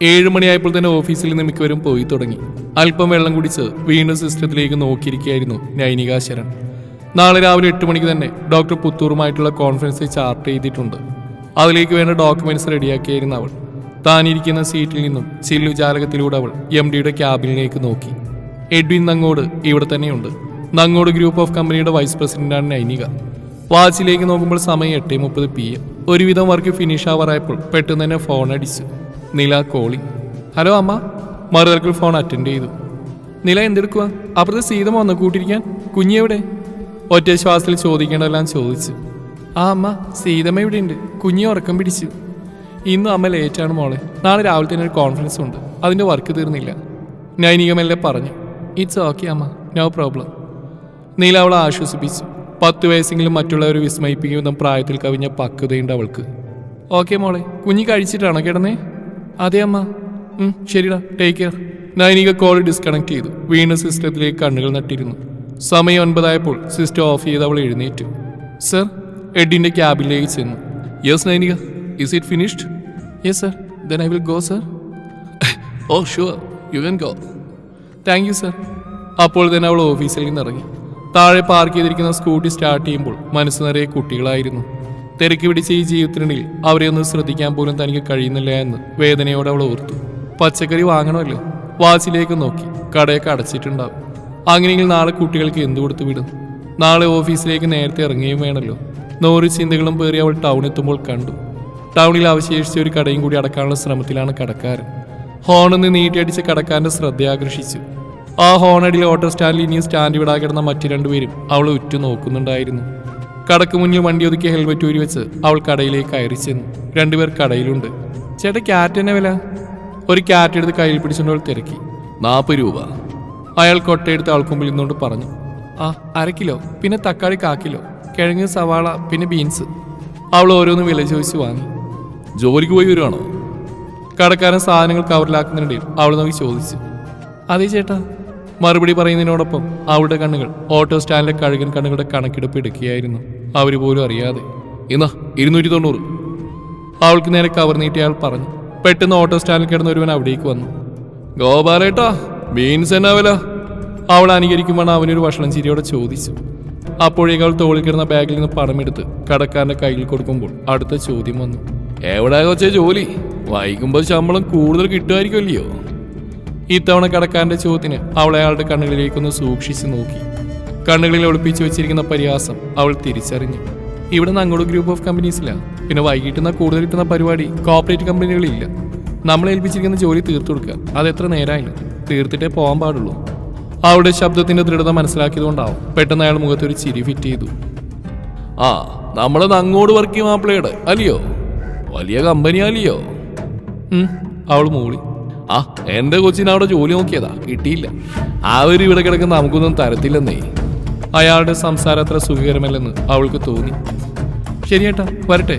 ഏഴ് മണിയായപ്പോൾ തന്നെ ഓഫീസിൽ നിന്ന് മിക്കവരും പോയി തുടങ്ങി. അല്പം വെള്ളം കുടിച്ച് വീണ്ടും സിസ്റ്റത്തിലേക്ക് നോക്കിയിരിക്കുകയായിരുന്നു നൈനിക നാളെ രാവിലെ എട്ട് മണിക്ക് തന്നെ ഡോക്ടർ പുത്തൂറുമായിട്ടുള്ള കോൺഫറൻസ് ചാർട്ട് ചെയ്തിട്ടുണ്ട് അതിലേക്ക് വേണ്ട ഡോക്യുമെന്റ്സ് റെഡിയാക്കിയായിരുന്നു അവൾ. താനിരിക്കുന്ന സീറ്റിൽ നിന്നും ചില്ലു ജാലകത്തിലൂടെ അവൾ എം ഡിയുടെ ക്യാബിനിലേക്ക് നോക്കി. എഡ്വിൻ നങ്ങോട് ഇവിടെ തന്നെയുണ്ട്. നങ്ങോട് ഗ്രൂപ്പ് ഓഫ് കമ്പനിയുടെ വൈസ് പ്രസിഡന്റാണ് നൈനിക. വാച്ചിലേക്ക് നോക്കുമ്പോൾ സമയം എട്ട് മുപ്പത് പി എം ഒരുവിധം വർക്ക് ഫിനിഷ് ആവാറായപ്പോൾ പെട്ടെന്ന് തന്നെ ഫോൺ അടിച്ചു. നില കോളി. ഹലോ അമ്മ മറുതരക്കിൽ ഫോൺ അറ്റൻഡ് ചെയ്തു. നില എന്തെടുക്കുക അപ്പുറത്തെ സീതം വന്നു കൂട്ടിരിക്കാൻ കുഞ്ഞെവിടെ ഒറ്റ ശ്വാസത്തിൽ ചോദിക്കേണ്ടതെല്ലാം ചോദിച്ചു. ആ അമ്മ സീതമ്മ ഇവിടെ ഉണ്ട് കുഞ്ഞി ഉറക്കം പിടിച്ചു. ഇന്നും അമ്മ ലേറ്റാണ് മോളെ. നാളെ രാവിലെ തന്നെ ഒരു കോൺഫറൻസ് ഉണ്ട്. അതിന്റെ വർക്ക് തീർന്നില്ല. നൈനികമെല്ലാം പറഞ്ഞു. ഇറ്റ്സ് ഓക്കെ അമ്മ. നോ പ്രോബ്ലം നീല അവളെ ആശ്വസിപ്പിച്ചു. പത്ത് വയസ്സെങ്കിലും മറ്റുള്ളവരെ വിസ്മയിപ്പിക്കുന്ന പ്രായത്തിൽ കവിഞ്ഞ പക്വതയുണ്ട് അവൾക്ക്. ഓക്കെ മോളെ കുഞ്ഞി കഴിച്ചിട്ടാണോ കിടന്നേ? അതെ അമ്മ. ശരിടാ. Take care Nainika call disconnect ചെയ്തു. വീണ്ടും സിസ്റ്റത്തിലേക്ക് കണ്ണുകൾ നട്ടിരുന്നു. സമയം ഒൻപതായപ്പോൾ സിസ്റ്റം ഓഫ് ചെയ്ത് അവൾ എഴുന്നേറ്റു. സർ എഡിന്റെ ക്യാബിലേക്ക് ചെന്നു. Yes Nainika is it finished yes sir then I will go sir oh sure you can go thank you sir അപ്പോൾ തന്നെ അവൾ ഓഫീസിൽ നിന്ന് ഇറങ്ങി താഴെ പാർക്ക് ചെയ്തിരിക്കുന്ന സ്കൂട്ടി സ്റ്റാർട്ട് ചെയ്യുമ്പോൾ മനസ്സ് നിറയെ കുട്ടികളായിരുന്നു. തിരക്ക് പിടിച്ച ഈ ജീവിതത്തിനിടയിൽ അവരെ ഒന്ന് ശ്രദ്ധിക്കാൻ പോലും തനിക്ക് കഴിയുന്നില്ല എന്ന് വേദനയോടെ അവൾ ഓർത്തു. പച്ചക്കറി വാങ്ങണമല്ലോ. വാച്ചിലേക്ക് നോക്കി. കടയൊക്കെ അടച്ചിട്ടുണ്ടാവും. അങ്ങനെയെങ്കിൽ നാളെ കുട്ടികൾക്ക് എന്തു കൊടുത്തു വിടും? നാളെ ഓഫീസിലേക്ക് നേരത്തെ ഇറങ്ങുകയും വേണമല്ലോ. നൂറ് ചിന്തകളും പേറി അവൾ ടൗൺ എത്തുമ്പോൾ കണ്ടു. ടൗണിൽ അവശേഷിച്ച ഒരു കടയും കൂടി അടക്കാനുള്ള ശ്രമത്തിലാണ് കടക്കാരൻ. ഹോണെന്ന് നീട്ടിയടിച്ച് കടക്കാരന്റെ ശ്രദ്ധ ആകർഷിച്ചു. ആ ഹോണടിയിൽ ഓട്ടോ സ്റ്റാൻഡിൽ ഇനിയും സ്റ്റാൻഡ് വിടാകിടന്ന മറ്റു രണ്ടുപേരും അവൾ ഉറ്റു നോക്കുന്നുണ്ടായിരുന്നു കടക്ക് മുന്നിൽ വണ്ടി ഒതുക്കിയ ഹെൽമെറ്റ് ഊരി വെച്ച് അവൾ കടയിലേക്ക് കയറി ചെന്നു. രണ്ടുപേർ കടയിലുണ്ട്. ചേട്ടാ ക്യാറ്റ് തന്നെ വില? ഒരു ക്യാറ്റ് എടുത്ത് കയ്യിൽ പിടിച്ചുകൊണ്ട് അവൾ തിരക്കി. നാൽപ്പത് രൂപ. അയാൾ കൊട്ടയെടുത്ത് ആൾക്ക് മുമ്പിൽ നിന്നുകൊണ്ട് പറഞ്ഞു. ആ അര കിലോ പിന്നെ തക്കാളി കാക്കിലോ കിലോ കിഴങ്ങ് സവാള പിന്നെ ബീൻസ്. അവൾ ഓരോന്ന് വില ചോദിച്ച് വാങ്ങി. ജോലിക്ക് പോയി വരുവാണോ? കടക്കാരൻ സാധനങ്ങൾ കവറിലാക്കുന്നതിനിടയിൽ അവൾ നോക്കി ചോദിച്ചു. അതെ ചേട്ടാ. മറുപടി പറയുന്നതിനോടൊപ്പം അവളുടെ കണ്ണുകൾ ഓട്ടോ സ്റ്റാൻഡിലെ കഴുകൻ കണ്ണുകളുടെ കണക്കെടുപ്പ് എടുക്കുകയായിരുന്നു. അവർ പോലും അറിയാതെ. എന്നാ ഇരുന്നൂറ്റി തൊണ്ണൂറ് അവൾക്ക് നേരെ കവർ നീട്ടി അയാൾ പറഞ്ഞു. പെട്ടെന്ന് ഓട്ടോ സ്റ്റാൻഡിൽ കിടന്ന ഒരുവൻ അവിടേക്ക് വന്നു. ഗോപാലേട്ടാ ബീൻസ് എന്നാ വില? അവൾ അനുകരിക്കുമ്പോൾ അവനൊരു ഭക്ഷണം ചിരിയോടെ ചോദിച്ചു. അപ്പോഴേക്ക് അവൾ തോളിൽ കിടന്ന ബാഗിൽ നിന്ന് പണമെടുത്ത് കടക്കാരന്റെ കയ്യിൽ കൊടുക്കുമ്പോൾ അടുത്ത ചോദ്യം വന്നു. എവിടെ കൊച്ചേ ജോലി? വൈകുമ്പോൾ ശമ്പളം കൂടുതൽ കിട്ടുമായിരിക്കുമല്ലയോ? ഇത്തവണ കടക്കാരന്റെ ചോദ്യത്തിന് അവൾ അയാളുടെ കണ്ണുകളിലേക്കൊന്ന് സൂക്ഷിച്ചു നോക്കി. കണ്ണുകളിൽ ഒളിപ്പിച്ചു വെച്ചിരിക്കുന്ന പരിഹാസം അവൾ തിരിച്ചറിഞ്ഞു. ഇവിടെ നങ്ങോട് ഗ്രൂപ്പ് ഓഫ് കമ്പനീസില്ല പിന്നെ വൈകിട്ടുന്ന കൂടുതൽ കിട്ടുന്ന പരിപാടി കോപ്പറേറ്റ് കമ്പനികളില്ല നമ്മളെ ഏൽപ്പിച്ചിരിക്കുന്ന ജോലി തീർത്തു കൊടുക്കുക. അത് എത്ര നേരമായില്ല തീർത്തിട്ടേ പോകാൻ പാടുള്ളൂ. അവളുടെ ശബ്ദത്തിന്റെ ദൃഢത മനസ്സിലാക്കിയതുകൊണ്ടാവും പെട്ടെന്ന് അയാൾ മുഖത്ത് ഒരു ചിരി ഫിറ്റ് ചെയ്തു. ആ നമ്മളത് അങ്ങോട്ട് വർക്ക് ചെയ്യും ആപ്പിളയുടെ അല്ലയോ വലിയ കമ്പനി അല്ലയോ അവൾ മൂളി. ആ എന്റെ കൊച്ചിന് അവിടെ ജോലി നോക്കിയതാ. കിട്ടിയില്ല. ഇവിടെ കിടക്കുന്ന നമുക്കൊന്നും തരത്തില്ലെന്നേ. അയാളുടെ സംസാരം അത്ര സുഖകരമല്ലെന്ന് അവൾക്ക് തോന്നി. ശരിയേട്ടാ വരട്ടെ.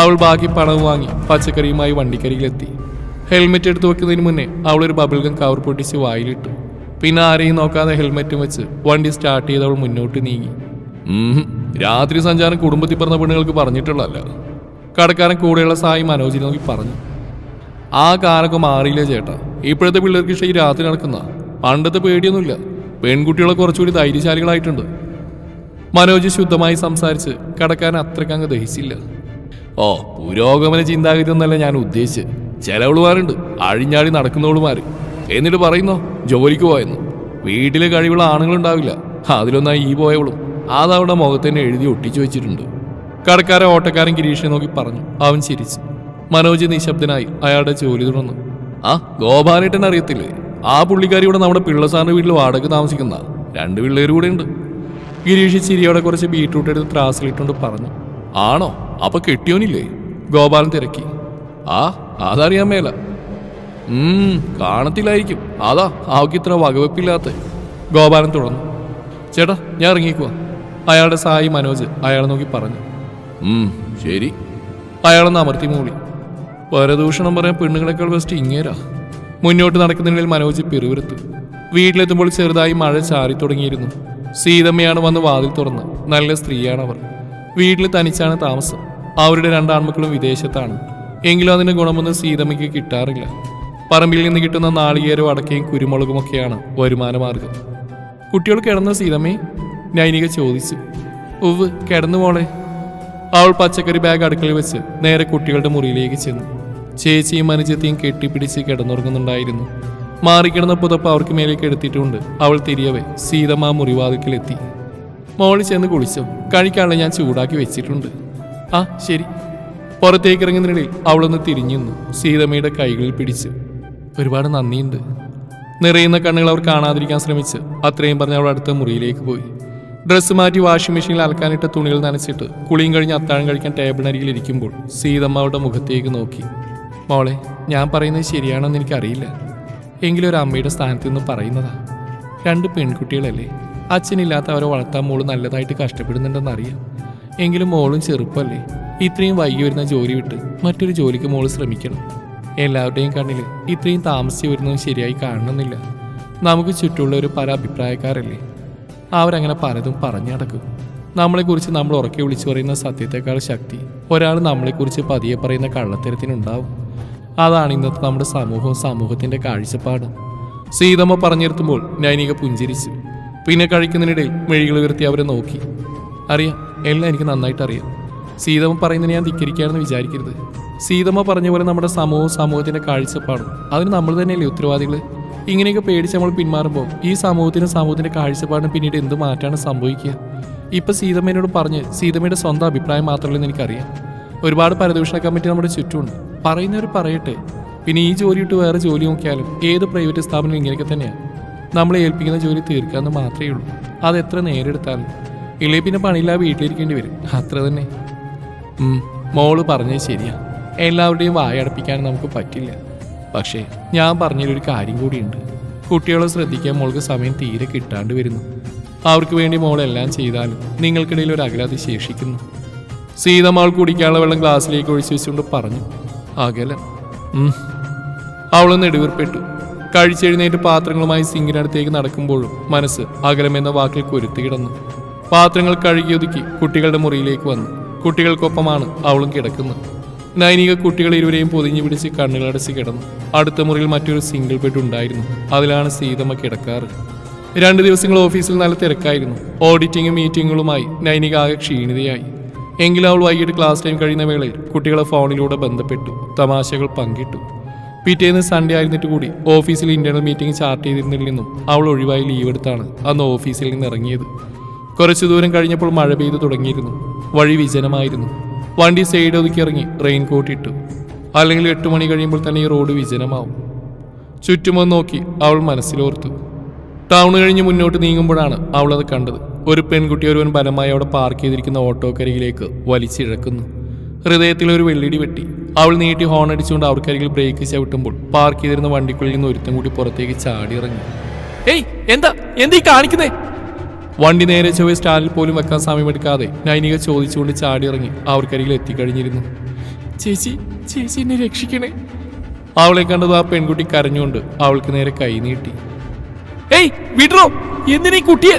അവൾ ബാക്കി പണവും വാങ്ങി പച്ചക്കറിയുമായി വണ്ടിക്കരികിലെത്തി. ഹെൽമെറ്റ് എടുത്തു വെക്കുന്നതിന് മുന്നേ അവൾ ഒരു ബബിൾ ഗം കവർ പൊട്ടിച്ച് വായിലിട്ടു. പിന്നെ ആരെയും നോക്കാതെ ഹെൽമെറ്റും വെച്ച് വണ്ടി സ്റ്റാർട്ട് ചെയ്ത് അവൾ മുന്നോട്ട് നീങ്ങി. രാത്രി സഞ്ചാരം കുടുംബത്തിൽ പറഞ്ഞ പെണ്ണുങ്ങൾക്ക് പറഞ്ഞിട്ടുള്ളതല്ല. കടക്കാരൻ കൂടെയുള്ള സായി മനോജിനെ നോക്കി പറഞ്ഞു. ആ കാലൊക്കെ മാറിയില്ലേ ചേട്ടാ? ഇപ്പോഴത്തെ പിള്ളേർക്ക് ഇഷ്ടം ഈ രാത്രി നടക്കുന്ന പണ്ടത്തെ പേടിയൊന്നുമില്ല. പെൺകുട്ടികളെ കുറച്ചുകൂടി ധൈര്യശാലികളായിട്ടുണ്ട്. മനോജ് ശുദ്ധമായി സംസാരിച്ച് കടക്കാൻ അത്രക്കങ്ങ് ദഹിച്ചില്ല. ഓ പുരോഗമന ചിന്താഗതി എന്നല്ല ഞാൻ ഉദ്ദേശിച്ച് ചിലവളുമാരുണ്ട് അഴിഞ്ഞാടി നടക്കുന്നവളുമാര്. എന്നിട്ട് പറയുന്നോ ജോലിക്ക് പോയെന്ന്. വീട്ടിലെ കഴിവുള്ള ആണുങ്ങളുണ്ടാവില്ല അതിലൊന്നായി ഈ പോയവളും. അതവിടെ മുഖത്തന്നെ എഴുതി ഒട്ടിച്ചു വെച്ചിട്ടുണ്ട്. കടക്കാരൻ ഓട്ടക്കാരൻ ഗിരീഷിനെ നോക്കി പറഞ്ഞു. അവൻ ചിരിച്ചു. മനോജ് നിശബ്ദനായി അയാളുടെ ജോലി തുടർന്നു. ആ ഗോപാലേട്ടൻ അറിയത്തില്ലേ? ആ പുള്ളിക്കാരി ഇവിടെ നമ്മുടെ പിള്ളസാറിന്റെ വീട്ടിൽ വാടക താമസിക്കുന്ന രണ്ട് പിള്ളേരും കൂടെ ഉണ്ട്. ഗിരീഷ് ചിരിയോടെ കുറച്ച് ബീട്രൂട്ട് എടുത്ത് ത്രാസിലിട്ടുകൊണ്ട് പറഞ്ഞു ആണോ? അപ്പൊ കെട്ടിയോനില്ലേ? ഗോപാലൻ തിരക്കി. ആ അതറിയാൻ മേല. കാണത്തില്ലായിരിക്കും. അതാ അവക്ക് ഇത്ര വകവെപ്പില്ലാത്ത. ഗോപാലൻ തുടർന്നു ചേട്ടാ ഞാൻ ഇറങ്ങിക്കുക അയാളുടെ സായി മനോജ് അയാളെ നോക്കി പറഞ്ഞു. ശരി. അയാളൊന്ന് അമർത്തി മൂളി. പരദൂഷണം പറയാൻ പെണ്ണുങ്ങളെക്കാൾ ബെസ്റ്റ് ഇങ്ങേരാ. മുന്നോട്ട് നടക്കുന്നതിൽ മനോജ് പിറുവിരുത്തു വീട്ടിലെത്തുമ്പോൾ ചെറുതായി മഴ ചാറി തുടങ്ങിയിരുന്നു. സീതമ്മയാണ് വന്ന് വാതിൽ തുറന്ന്. നല്ല സ്ത്രീയാണ് അവർ വീട്ടിൽ തനിച്ചാണ് താമസം. അവരുടെ രണ്ടാൺമക്കളും വിദേശത്താണ്. എങ്കിലും അതിന്റെ ഗുണമൊന്നും സീതമ്മയ്ക്ക് കിട്ടാറില്ല. പറമ്പിൽ നിന്ന് കിട്ടുന്ന നാളികേരവും അടക്കയും കുരുമുളകുമൊക്കെയാണ് വരുമാനമാർഗം. കുട്ടികൾ കിടന്ന സീതമ്മേ? നൈനിക ചോദിച്ചു. ഉവ് കിടന്നു മോളെ. അവൾ പച്ചക്കറി ബാഗ് അടുക്കളയിൽ വെച്ച് നേരെ കുട്ടികളുടെ മുറിയിലേക്ക് ചെന്നു. ചേച്ചിയും അനുജത്തെയും കെട്ടിപ്പിടിച്ച് കിടന്നുറങ്ങുന്നുണ്ടായിരുന്നു. മാറിക്കിടന്ന പുതപ്പ് അവർക്ക് മേലേക്ക് എടുത്തിട്ടുണ്ട്. അവൾ തിരിയവേ സീതമ്മ മുറിവാതിക്കലെത്തി. മോളിൽ ചെന്ന് കുളിച്ചു. കഴിക്കാനുള്ള ഞാൻ ചൂടാക്കി വെച്ചിട്ടുണ്ട്. ആ ശരി. പുറത്തേക്ക് ഇറങ്ങുന്നതിനിടയിൽ അവളൊന്ന് തിരിഞ്ഞു സീതമ്മയുടെ കൈകളിൽ പിടിച്ച്. ഒരുപാട് നന്ദിയുണ്ട്. നിറയുന്ന കണ്ണുകൾ അവർ കാണാതിരിക്കാൻ ശ്രമിച്ച് അത്രയും പറഞ്ഞ് അവൾ അടുത്ത മുറിയിലേക്ക് പോയി. ഡ്രസ്സ് മാറ്റി വാഷിംഗ് മെഷീനിൽ അലക്കാനിട്ട തുണികൾ നനച്ചിട്ട് കുളിയും കഴിഞ്ഞ് അത്താഴം കഴിക്കാൻ ടേബിളിനരികിൽ ഇരിക്കുമ്പോൾ സീതമ്മ അവളുടെ മുഖത്തേക്ക് നോക്കി. മോളെ ഞാൻ പറയുന്നത് ശരിയാണെന്ന് എനിക്കറിയില്ല. എങ്കിലും ഒരു അമ്മയുടെ സ്ഥാനത്ത് നിന്ന് പറയുന്നതാ. രണ്ട് പെൺകുട്ടികളല്ലേ. അച്ഛനില്ലാത്ത അവരെ വളർത്താൻ മോൾ നല്ലതായിട്ട് കഷ്ടപ്പെടുന്നുണ്ടെന്ന് അറിയാം എങ്കിലും മോളും ചെറുപ്പമല്ലേ ഇത്രയും വൈകി വരുന്ന ജോലി വിട്ട് മറ്റൊരു ജോലിക്ക് മോൾ ശ്രമിക്കണം. എല്ലാവരുടെയും കണ്ണിൽ ഇത്രയും താമസിച്ച് വരുന്നതും ശരിയായി കാണണമെന്നില്ല. നമുക്ക് ചുറ്റുമുള്ളവർ പല അഭിപ്രായക്കാരല്ലേ. അവരങ്ങനെ പലതും പറഞ്ഞു നടക്കും. നമ്മളെക്കുറിച്ച് നമ്മൾ ഉറക്കെ വിളിച്ചു പറയുന്ന സത്യത്തെക്കാൾ ശക്തി ഒരാൾ നമ്മളെക്കുറിച്ച് പതിയെ പറയുന്ന കള്ളത്തരത്തിനുണ്ടാവും. അതാണ് ഇന്നത്തെ നമ്മുടെ സമൂഹവും സമൂഹത്തിന്റെ കാഴ്ചപ്പാട്. സീതമ്മ പറഞ്ഞിരുത്തുമ്പോൾ നൈനിക പുഞ്ചിരിച്ചു. പിന്നെ കഴിക്കുന്നതിനിടയിൽ മെഴികൾ ഉയർത്തി അവരെ നോക്കി. അറിയാം എല്ലാം എനിക്ക് നന്നായിട്ട് അറിയാം. സീതമ്മ പറയുന്നതിന് ഞാൻ ധിക്കരിക്കുകയാണെന്ന് വിചാരിക്കരുത്. സീതമ്മ പറഞ്ഞ പോലെ നമ്മുടെ സമൂഹവും സമൂഹത്തിന്റെ കാഴ്ചപ്പാടും. അതിന് നമ്മൾ തന്നെയല്ലേ ഉത്തരവാദികൾ ഇങ്ങനെയൊക്കെ പേടിച്ച് നമ്മൾ പിന്മാറുമ്പോൾ ഈ സമൂഹത്തിനും സമൂഹത്തിന്റെ കാഴ്ചപ്പാടിനും പിന്നീട് എന്ത് മാറ്റാണ് സംഭവിക്കുക? ഇപ്പൊ സീതമ്മേനോട് പറഞ്ഞ് സീതമ്മയുടെ സ്വന്തം അഭിപ്രായം മാത്രമല്ലെന്ന് എനിക്കറിയാം. ഒരുപാട് പരദൂഷണ കമ്മിറ്റി നമ്മുടെ ചുറ്റുമുണ്ട്. പറയുന്നവർ പറയട്ടെ. പിന്നെ ഈ ജോലി ഇട്ട് വേറെ ജോലി നോക്കിയാലും ഏത് പ്രൈവറ്റ് സ്ഥാപനം ഇങ്ങനെയൊക്കെ തന്നെയാണ് നമ്മളെ ഏൽപ്പിക്കുന്ന ജോലി തീർക്കാമെന്ന് മാത്രമേ ഉള്ളൂ. അത് എത്ര നേരെടുത്താലും. ഇല്ലേ പിന്നെ പണിയില്ലാതെ വീട്ടിലിരിക്കേണ്ടി വരും. അത്ര തന്നെ. മോൾ പറഞ്ഞത് ശരിയാ. എല്ലാവരുടെയും വായടപ്പിക്കാൻ നമുക്ക് പറ്റില്ല. പക്ഷേ ഞാൻ പറഞ്ഞതിലൊരു കാര്യം കൂടിയുണ്ട്. കുട്ടികളെ ശ്രദ്ധിക്കാൻ മോൾക്ക് സമയം തീരെ കിട്ടാണ്ട് വരുന്നു. അവർക്ക് വേണ്ടി മോളെല്ലാം ചെയ്താലും നിങ്ങൾക്കിടയിൽ ഒരു അകലാതി ശേഷിക്കുന്നു. സീതമാൾ കുടിക്കാനുള്ള വെള്ളം ഗ്ലാസ്സിലേക്ക് ഒഴിച്ചു വെച്ചുകൊണ്ട് പറഞ്ഞു. അകലം. അവളൊന്ന് നെടുവീർപ്പെട്ടു കഴിച്ചെഴുന്നേറ്റ് പാത്രങ്ങളുമായി സിങ്കിനടുത്തേക്ക് നടക്കുമ്പോഴും മനസ്സ് അകലമെന്ന വാക്കിൽ കുരുത്തി കിടന്നു. പാത്രങ്ങൾ കഴുകിയൊതുക്കി കുട്ടികളുടെ മുറിയിലേക്ക് വന്നു. കുട്ടികൾക്കൊപ്പമാണ് അവളും കിടക്കുന്നത്. നൈനിക കുട്ടികൾ ഇരുവരെയും പൊതിഞ്ഞു പിടിച്ച് കണ്ണുകളടച്ച് കിടന്നു. അടുത്ത മുറിയിൽ മറ്റൊരു സിംഗിൾ ബെഡ് ഉണ്ടായിരുന്നു. അതിലാണ് സീതമ്മ കിടക്കാറ്. രണ്ട് ദിവസങ്ങൾ ഓഫീസിൽ നല്ല തിരക്കായിരുന്നു. ഓഡിറ്റിംഗും മീറ്റിങ്ങുകളുമായി നൈനിക ആകെ ക്ഷീണിതയായി. എങ്കിലും അവൾ വൈകിട്ട് ക്ലാസ് ടൈം കഴിയുന്ന വേളയിൽ കുട്ടികളെ ഫോണിലൂടെ ബന്ധപ്പെട്ടു. തമാശകൾ പങ്കിട്ടു. പിറ്റേന്ന് സൺഡേ ആയിരുന്നിട്ട് കൂടി ഓഫീസിൽ ഇന്റേണൽ മീറ്റിംഗ് ചാർട്ട് ചെയ്തിരുന്നില്ലെന്നും അവൾ ഒഴിവായി ലീവ് എടുത്താണ് അന്ന് ഓഫീസിൽ നിന്ന് ഇറങ്ങിയത്. കുറച്ചു ദൂരം കഴിഞ്ഞപ്പോൾ മഴ പെയ്തു തുടങ്ങിയിരുന്നു. വഴി വിജനമായിരുന്നു. വണ്ടി സൈഡ് ഒതുക്കി ഇറങ്ങി റെയിൻ കോട്ട് ഇട്ടു. അല്ലെങ്കിൽ എട്ട് മണി കഴിയുമ്പോൾ തന്നെ ഈ റോഡ് വിജനമാവും. ചുറ്റുമൊന്ന് നോക്കി അവൾ മനസ്സിലോർത്തു. ടൗൺ കഴിഞ്ഞ് മുന്നോട്ട് നീങ്ങുമ്പോഴാണ് അവളത് കണ്ടത്. ഒരു പെൺകുട്ടി ഒരുവൻ ബലമായി അവിടെ പാർക്ക് ചെയ്തിരിക്കുന്ന ഓട്ടോക്കരികിലേക്ക് വലിച്ചിഴക്കുന്നു. ഹൃദയത്തിൽ ഒരു വെള്ളിടി വെട്ടി. അവൾ നീട്ടി ഹോൺ അടിച്ചുകൊണ്ട് അവർക്കരികിൽ ബ്രേക്ക് ചവിട്ടുമ്പോൾ പാർക്ക് ചെയ്തിരുന്ന വണ്ടിക്കുള്ളിൽ നിന്ന് ഒരുത്തം കൂടി പുറത്തേക്ക് ചാടി ഇറങ്ങി ഏയ് എന്താ? എന്തീ കാണിക്കുന്നേ? വണ്ടി നേരെ ചൊവ്വ സ്റ്റാൻഡിൽ പോലും വെക്കാൻ സമയമെടുക്കാതെ നൈനിക ചോദിച്ചുകൊണ്ട് ചാടി ഇറങ്ങി അവർക്കരികിൽ എത്തിക്കഴിഞ്ഞിരുന്നു. ചേച്ചി ചേച്ചി എന്നെ രക്ഷിക്കണേ. അവളെ കണ്ടത് ആ പെൺകുട്ടി കരഞ്ഞുകൊണ്ട് അവൾക്ക് നേരെ കൈ നീട്ടി. ഏയ് വിടറോ. എന്തിനീ കുട്ടിയെ?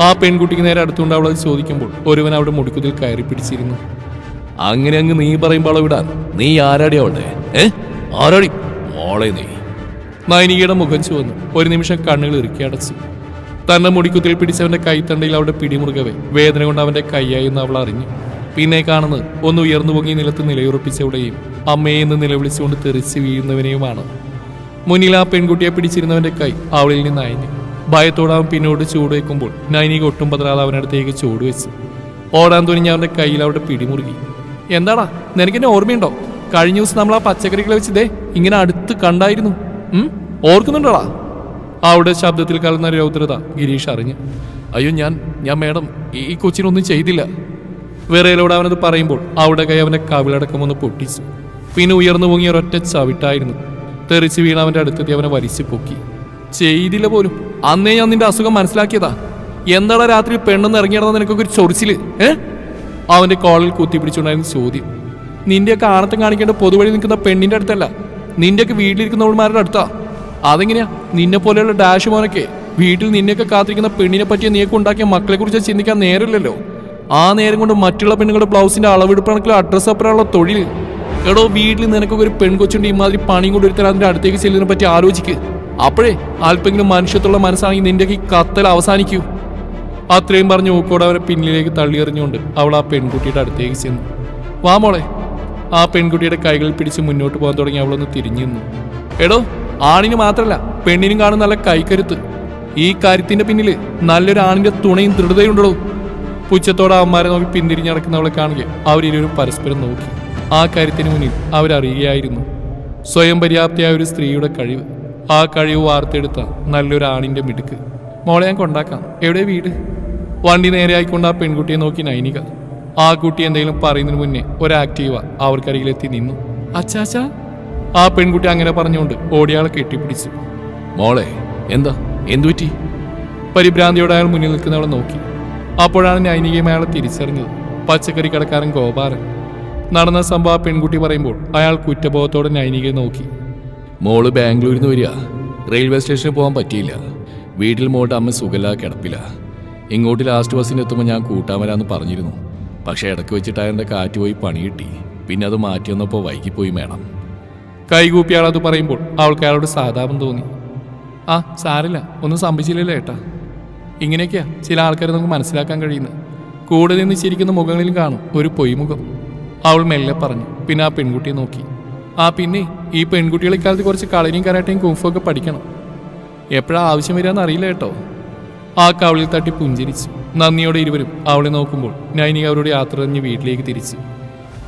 ആ പെൺകുട്ടിക്ക് നേരെ അടുത്തുകൊണ്ട് അവളത് ചോദിക്കുമ്പോൾ ഒരുവൻ അവിടെ മുടിക്കുതിൽ കയറി പിടിച്ചിരുന്നു. അങ്ങനെ അങ്ങ് നീ പറയുമ്പോൾ വിടാൻ? നീ ആരാടി അവളുടെ? ഏ? ആരാടി? മോളെ നീ. നൈനികയുടെ മുഖം ചുവന്നു. ഒരു നിമിഷം കണ്ണുകൾ ഇറുക്കി അടച്ചു. തന്റെ മുടിക്കുത്തിൽ പിടിച്ചവന്റെ കൈത്തണ്ടയിൽ അവിടെ പിടിമുറുകവേ. വേദന കൊണ്ട് അവന്റെ കൈയായെന്ന് അവൾ അറിഞ്ഞു. പിന്നെ കാണുന്നത് ഒന്ന് ഉയർന്നു പൊങ്ങി നിലത്ത് നിലയുറപ്പിച്ചവിടെയും അമ്മയെ എന്ന് നിലവിളിച്ചുകൊണ്ട് തെറിച്ച് വീഴുന്നവനെയുമാണ്. മുന്നിൽ ആ പെൺകുട്ടിയെ പിടിച്ചിരുന്നവന്റെ കൈ അവളിൽ നിന്ന് അയഞ്ഞു. ഭയത്തോടെ അവൻ പിന്നോട്ട് ചൂട് വെക്കുമ്പോൾ നൈനിക ഒട്ടും പതറാതെ അടുത്തേക്ക് ചൂട് വെച്ചു. ഓടാൻ തുനിഞ്ഞ അവന്റെ കയ്യിൽ അവിടെ പിടിമുറുകി. എന്താടാ നിനക്കെന്നെ ഓർമ്മയുണ്ടോ? കഴിഞ്ഞ ദിവസം നമ്മൾ ആ പച്ചക്കറികളെ വെച്ച് ദേ ഇങ്ങനെ അടുത്ത് കണ്ടായിരുന്നു? ഓർക്കുന്നുണ്ടോടാ? അവിടെ ശബ്ദത്തിൽ കലർന്ന രൗദ്രത ഗിരീഷ് അറിഞ്ഞു. അയ്യോ ഞാൻ ഞാൻ മേഡം ഈ ഈ കൊച്ചിനൊന്നും ചെയ്തില്ല. വിറയിലൂടെ അവനത് പറയുമ്പോൾ അവിടെ കൈ അവന്റെ കവിളടക്കം ഒന്ന് പൊട്ടിച്ചു. പിന്നെ ഉയർന്നു പൊങ്ങിയ ഒരൊറ്റ ചവിട്ടായിരുന്നു. തെറിച്ച് വീണ അവന്റെ അടുത്തെത്തി അവനെ വലിച്ചു പൊക്കി. ചെയ്തില്ല പോലും. അന്നേ ഞാൻ നിന്റെ അസുഖം മനസ്സിലാക്കിയതാ. എന്താടാ രാത്രി പെണ്ണെന്ന് ഇറങ്ങിയടാ നിനക്കൊക്കെ ഒരു ചൊറിച്ചിൽ? ഏ? അവന്റെ കോളിൽ കുത്തിപ്പിടിച്ചുണ്ടായിരുന്ന ചോദ്യം. നിന്റെയൊക്കെ ആണത്തം കാണിക്കേണ്ട പൊതുവഴി നിൽക്കുന്ന പെണ്ണിന്റെ അടുത്തല്ല. നിന്റെയൊക്കെ വീട്ടിലിരിക്കുന്നവന്മാരുടെ അടുത്താ. അതെങ്ങനെയാ? നിന്നെ പോലെയുള്ള ഡാഷ് മോനൊക്കെ വീട്ടിൽ നിന്നെയൊക്കെ കാത്തിരിക്കുന്ന പെണ്ണിനെ പറ്റിയ നീയൊക്കെ ഉണ്ടാക്കിയ മക്കളെ കുറിച്ച് ചിന്തിക്കാൻ നേരമില്ലല്ലോ. ആ നേരം കൊണ്ട് മറ്റുള്ള പെണ്ണുങ്ങളുടെ ബ്ലൗസിന്റെ അളവെടുപ്പ് അഡ്രസ്സ് അപ്പുറമുള്ള തൊഴിൽ എടോ വീട്ടിൽ നിനക്കൊക്കെ ഒരു പെൺകൊച്ചുണ്ട് ഇമാതിരി പണിയും കൊണ്ട് അതിന്റെ അടുത്തേക്ക് ചെല്ലുന്നതിനെ പറ്റി ആലോചിക്ക്. അപ്പോഴേ അല്പെങ്കിലും മനുഷ്യത്തുള്ള മനസ്സാണെങ്കിൽ നിന്റെ ഈ കത്തൽ അവസാനിക്കൂ. അത്രയും പറഞ്ഞ് ഊക്കോട് അവരെ പിന്നിലേക്ക് തള്ളിയെറിഞ്ഞുകൊണ്ട് അവൾ ആ പെൺകുട്ടിയുടെ അടുത്തേക്ക് ചെന്നു. വാ മോളെ. ആ പെൺകുട്ടിയുടെ കൈകൾ പിടിച്ച് മുന്നോട്ട് പോകാൻ തുടങ്ങി അവളൊന്ന് തിരിഞ്ഞു നിന്നു. എടോ ആണിന് മാത്രമല്ല പെണ്ണിനും കാണുന്ന നല്ല കൈക്കരുത്ത്. ഈ കാര്യത്തിന്റെ പിന്നിൽ നല്ലൊരു ആണിന്റെ തുണയും ദൃഢതയുണ്ടോ പുച്ഛത്തോടെ അമ്മമാരെ നോക്കി പിന്തിരിഞ്ഞ് നടക്കുന്നവളെ കാണുക അവരിരുവരും പരസ്പരം നോക്കി. ആ കാര്യത്തിന് മുന്നിൽ അവരറിയുകയായിരുന്നു. സ്വയം പര്യാപ്തിയായ ഒരു സ്ത്രീയുടെ കഴിവ്. ആ കഴിവ് വാർത്തെടുത്ത നല്ലൊരു ആണിന്റെ മിടുക്ക്. മോളെ ഞാൻ കൊണ്ടാക്കാം. എവിടെ വീട്? വണ്ടി നേരെ ആയിക്കൊണ്ട് ആ പെൺകുട്ടിയെ നോക്കി നൈനിക. ആ കുട്ടി എന്തെങ്കിലും പറയുന്നതിന് മുന്നേ ഒരു ആക്റ്റീവ അവർക്കരികിലെത്തി നിന്നു. അച്ചാച്ച. ആ പെൺകുട്ടി അങ്ങനെ പറഞ്ഞുകൊണ്ട് ഓടിയാളെ കെട്ടിപ്പിടിച്ചു. മോളെ എന്താ? എന്തു പറ്റി? പരിഭ്രാന്തിയോടെ അയാൾ മുന്നിൽ നിൽക്കുന്നവളെ നോക്കി. അപ്പോഴാണ് നൈനികയും അയാളെ തിരിച്ചറിഞ്ഞത്. പച്ചക്കറി കടക്കാരൻ ഗോപാലൻ. നടന്ന സംഭവം ആ പെൺകുട്ടി പറയുമ്പോൾ അയാൾ കുറ്റബോധത്തോടെ നൈനികയെ നോക്കി. മോൾ ബാംഗ്ലൂരിൽ നിന്ന് വരിക. റെയിൽവേ സ്റ്റേഷനിൽ പോകാൻ പറ്റിയില്ല. വീട്ടിൽ മോളുടെ അമ്മ സുഖല്ല കിടപ്പില്ല ഇങ്ങോട്ട് ലാസ്റ്റ് ബസ്സിന് എത്തുമ്പോൾ ഞാൻ കൂട്ടാൻ വരാമെന്ന് പറഞ്ഞിരുന്നു. പക്ഷേ ഇടയ്ക്ക് വെച്ചിട്ട് അയാളുടെ കാറ്റ് പോയി പണി കിട്ടി. പിന്നെ അത് മാറ്റി വന്നപ്പോൾ വൈകിപ്പോയി വേണം കൈകൂപ്പി അയാൾ അത് പറയുമ്പോൾ അവൾക്ക് അയാളോട് സാധാപം തോന്നി. ആ സാരില്ല ഒന്നും സംഭവിച്ചില്ലല്ലോ ഏട്ടാ. ഇങ്ങനെയൊക്കെയാ ചില ആൾക്കാരെ നമുക്ക് മനസ്സിലാക്കാൻ കഴിയുന്നത് കൂടെ നിന്ന് ചിരിക്കുന്ന മുഖങ്ങളിലും കാണും ഒരു പൊയ്മുഖം. അവൾ മെല്ലെ പറഞ്ഞു. പിന്നെ ആ പെൺകുട്ടിയെ നോക്കി. ആ പിന്നെ ഈ പെൺകുട്ടികളെ ഇക്കാലത്ത് കുറച്ച് കളരിയും കരാട്ടയും കുംഫും ഒക്കെ പഠിക്കണം. എപ്പോഴാ ആവശ്യം വരികയെന്ന് അറിയില്ല കേട്ടോ. ആ കവളിൽ തട്ടി പുഞ്ചിരിച്ചു. നന്ദിയോടെ ഇരുവരും അവളെ നോക്കുമ്പോൾ നൈനിക അവരോട് യാത്ര കഴിഞ്ഞ് വീട്ടിലേക്ക് തിരിച്ചു.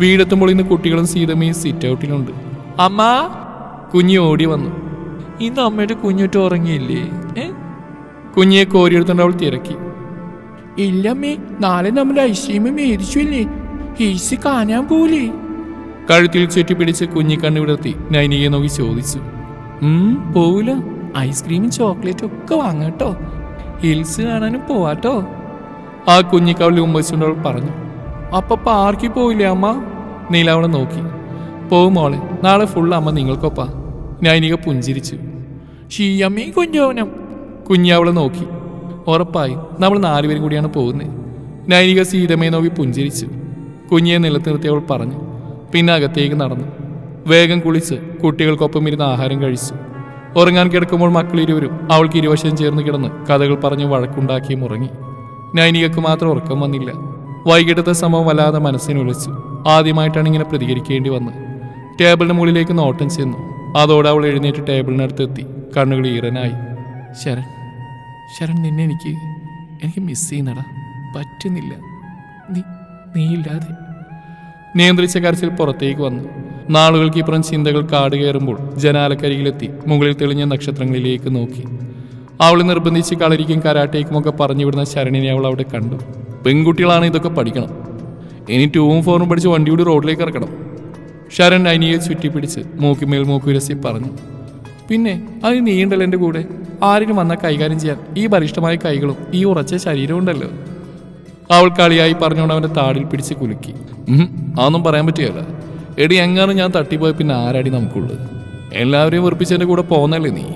വീടെത്തുമ്പോൾ ഇന്ന് കുട്ടികളും സീതമ്മയും സിറ്റ് ഔട്ടിലുണ്ട് അമ്മ! കുഞ്ഞി ഓടി വന്നു. ഇന്ന് അമ്മയുടെ കുഞ്ഞുറ്റ് ഉറങ്ങിയില്ലേ? ഏ? കുഞ്ഞിയെ കോരിയെടുത്തോണ്ട് അവൾ തിരക്കി. ഇല്ലമ്മേ നാളെ നമ്മൾ മേടിച്ചു ഇല്ലേ? ഈസി കാണാൻ പോലെ കഴുത്തിൽ ചുറ്റിപ്പിടിച്ച് കുഞ്ഞി കണ്ണു വിടർത്തി നൈനികയെ നോക്കി ചോദിച്ചു. പോവില്ല ഐസ്ക്രീമും ചോക്ലേറ്റും ഒക്കെ വാങ്ങാട്ടോ ഹിൽസ് കാണാനും പോവാട്ടോ ആ കുഞ്ഞിക്കവളി ഉമ്മച്ചുണ്ടവൾ പറഞ്ഞു. അപ്പൊ പാർക്കിൽ പോയില്ലേ അമ്മ? നീല അവളെ നോക്കി. പോവും മോളെ നാളെ ഫുൾ അമ്മ നിങ്ങൾക്കൊപ്പാ. നൈനിക പുഞ്ചിരിച്ചു. ഷീയമ്മയും കുഞ്ഞോനം. കുഞ്ഞാവളെ നോക്കി. ഉറപ്പായി നമ്മൾ നാലുപേരും കൂടിയാണ് പോകുന്നത്. നൈനിക സീതമ്മയെ നോക്കി പുഞ്ചിരിച്ചു. കുഞ്ഞിയെ നിലത്ത് അവൾ പറഞ്ഞു. പിന്നെ അകത്തേക്ക് നടന്നു. വേഗം കുളിച്ച് കുട്ടികൾക്കൊപ്പം ഇരുന്ന് ആഹാരം കഴിച്ചു. ഉറങ്ങാൻ കിടക്കുമ്പോൾ മക്കൾ ഇരുവരും അവൾക്ക് ഇരുവശം ചേർന്ന് കിടന്ന് കഥകൾ പറഞ്ഞ് വഴക്കുണ്ടാക്കിയും ഉറങ്ങി നൈനികക്ക് മാത്രം ഉറക്കം വന്നില്ല. വൈകിട്ടത്തെ സംഭവം വല്ലാതെ മനസ്സിനുലച്ചു. ആദ്യമായിട്ടാണ് ഇങ്ങനെ പ്രതികരിക്കേണ്ടി വന്നത് ടേബിളിന് മുകളിലേക്ക് നോട്ടം ചെന്നു. അതോടെ അവൾ എഴുന്നേറ്റ് ടേബിളിനടുത്ത് എത്തി. കണ്ണുകൾ ഈറനായി. ശരൺ ശരൺ നിന്നെ എനിക്ക് എനിക്ക് മിസ് ചെയ്യുന്നടാ. പറ്റുന്നില്ല. നീ നീയില്ലാതെ നിയന്ത്രിച്ച കരച്ചിൽ പുറത്തേക്ക് വന്നു. നാളുകൾക്ക് ഇപ്പുറം ചിന്തകൾ കാട് കയറുമ്പോൾ ജനാലക്കരികിലെത്തി മുകളിൽ തെളിഞ്ഞ നക്ഷത്രങ്ങളിലേക്ക് നോക്കി. അവൾ നിർബന്ധിച്ച് കളരിക്കും ഒക്കെ പറഞ്ഞുവിടുന്ന ശരണിനെ അവൾ അവിടെ കണ്ടു. പെൺകുട്ടികളാണ് ഇതൊക്കെ പഠിക്കണം. ഇനി ടൂവും ഫോറും പഠിച്ച് വണ്ടിയോട് റോഡിലേക്ക് ഇറക്കണം. ശരൺ അനിയെ ചുറ്റിപ്പിടിച്ച് മൂക്കിമേൽ മൂക്കുരസി പറഞ്ഞു. പിന്നെ അത് നീണ്ടല്ലോ കൂടെ. ആരിനും വന്ന കൈകാര്യം ചെയ്യാൻ ഈ ബലിഷ്ഠമായ കൈകളും ഈ ഉറച്ച ശരീരവും ഉണ്ടല്ലോ. അവൾ കളിയായി പറഞ്ഞുകൊണ്ട് അവന്റെ താടിൽ പിടിച്ച് കുലുക്കി. അതൊന്നും പറയാൻ പറ്റിയല്ല എടി എങ്ങാനും ഞാൻ തട്ടിപ്പോയ പിന്നെ ആരാടി നമുക്കുള്ളത്? എല്ലാവരെയും വെറുപ്പിച്ചതിന്റെ കൂടെ പോകുന്നല്ലേ നീ?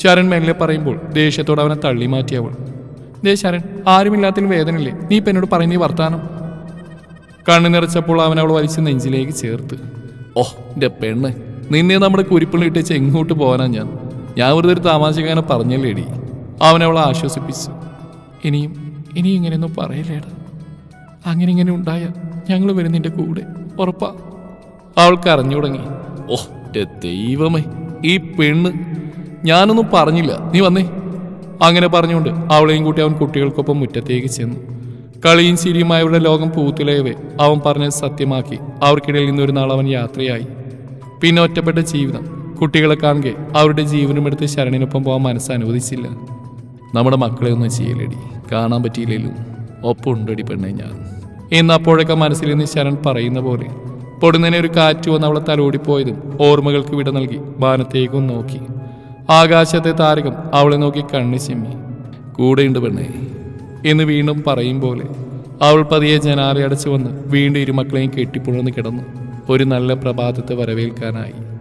ശരൺ മെല്ലെ പറയുമ്പോൾ ദേഷ്യത്തോടെ അവനെ തള്ളി മാറ്റിയവൾ ദേ ശരൺ ആരുമില്ലാത്തതിന് വേദനയില്ലേ? നീ ഇപ്പം എന്നോട് പറയുന്ന വർത്താനം. കണ്ണു നിറച്ചപ്പോൾ അവൻ അവൾ വലിച്ച് നെഞ്ചിലേക്ക് ചേർത്ത്. ഓഹ് എന്റെ പെണ്ണ്. നിന്നെ നമ്മുടെ കുരിപ്പിള്ളി ഇട്ടേച്ച് എങ്ങോട്ട് പോകാനാ ഞാൻ? ഞാൻ വെറുതെ ഒരു താമസിക്കാനെ പറഞ്ഞല്ലേടി? അവനവളെ ആശ്വസിപ്പിച്ചു. ഇനിയും ഇനിയും ഇങ്ങനെയൊന്നും പറയില്ലേടാ. അങ്ങനെ ഇങ്ങനെ ഉണ്ടായ ഞങ്ങൾ വരുന്നതിന്റെ കൂടെ. ഉറപ്പാ. അവൾക്ക് അറിഞ്ഞു തുടങ്ങി. ഓ എന്റെ ദൈവമേ ഈ പെണ്ണ്. ഞാനൊന്നും പറഞ്ഞില്ല. നീ വന്നേ. അങ്ങനെ പറഞ്ഞുകൊണ്ട് അവളെയും കൂട്ടി അവൻ കുട്ടികൾക്കൊപ്പം മുറ്റത്തേക്ക് ചെന്നു. കളിയും ചിരിയുമായവരുടെ ലോകം പൂത്തുലയവേ അവൻ പറഞ്ഞത് സത്യമാക്കി. അവർക്കിടയിൽ നിന്നൊരു നാൾ അവൻ യാത്രയായി. പിന്നെ ഒറ്റപ്പെട്ട ജീവിതം. കുട്ടികളെ കാണുകെ അവരുടെ ജീവനും എടുത്ത് ശരണിനൊപ്പം പോകാൻ മനസ്സനുവദിച്ചില്ല നമ്മുടെ മക്കളെ ഒന്നും ചെയ്യലടി. കാണാൻ പറ്റിയില്ലല്ലോ ഒപ്പം ഉണ്ടടി പെണ്ണെ ഞാൻ. ഇന്ന് അപ്പോഴൊക്കെ മനസ്സിൽ നിന്ന് ശരൺ പറയുന്ന പോലെ പൊടുന്നതിനെ ഒരു കാറ്റ് വന്ന് അവളെ തലോടിപ്പോയതും ഓർമ്മകൾക്ക് വിട നൽകി വാനത്തേക്കും നോക്കി. ആകാശത്തെ താരകം അവളെ നോക്കി കണ്ണു ചെമ്മി. കൂടെയുണ്ട് പെണ്ണെ. എന്ന് വീണ്ടും പറയും പോലെ അവൾ പതിയെ ജനാലയടച്ചു വന്ന് വീണ്ടും ഇരുമക്കളെയും കെട്ടിപ്പുഴന്ന് കിടന്നു. ഒരു നല്ല പ്രഭാതത്തെ വരവേൽക്കാനായി.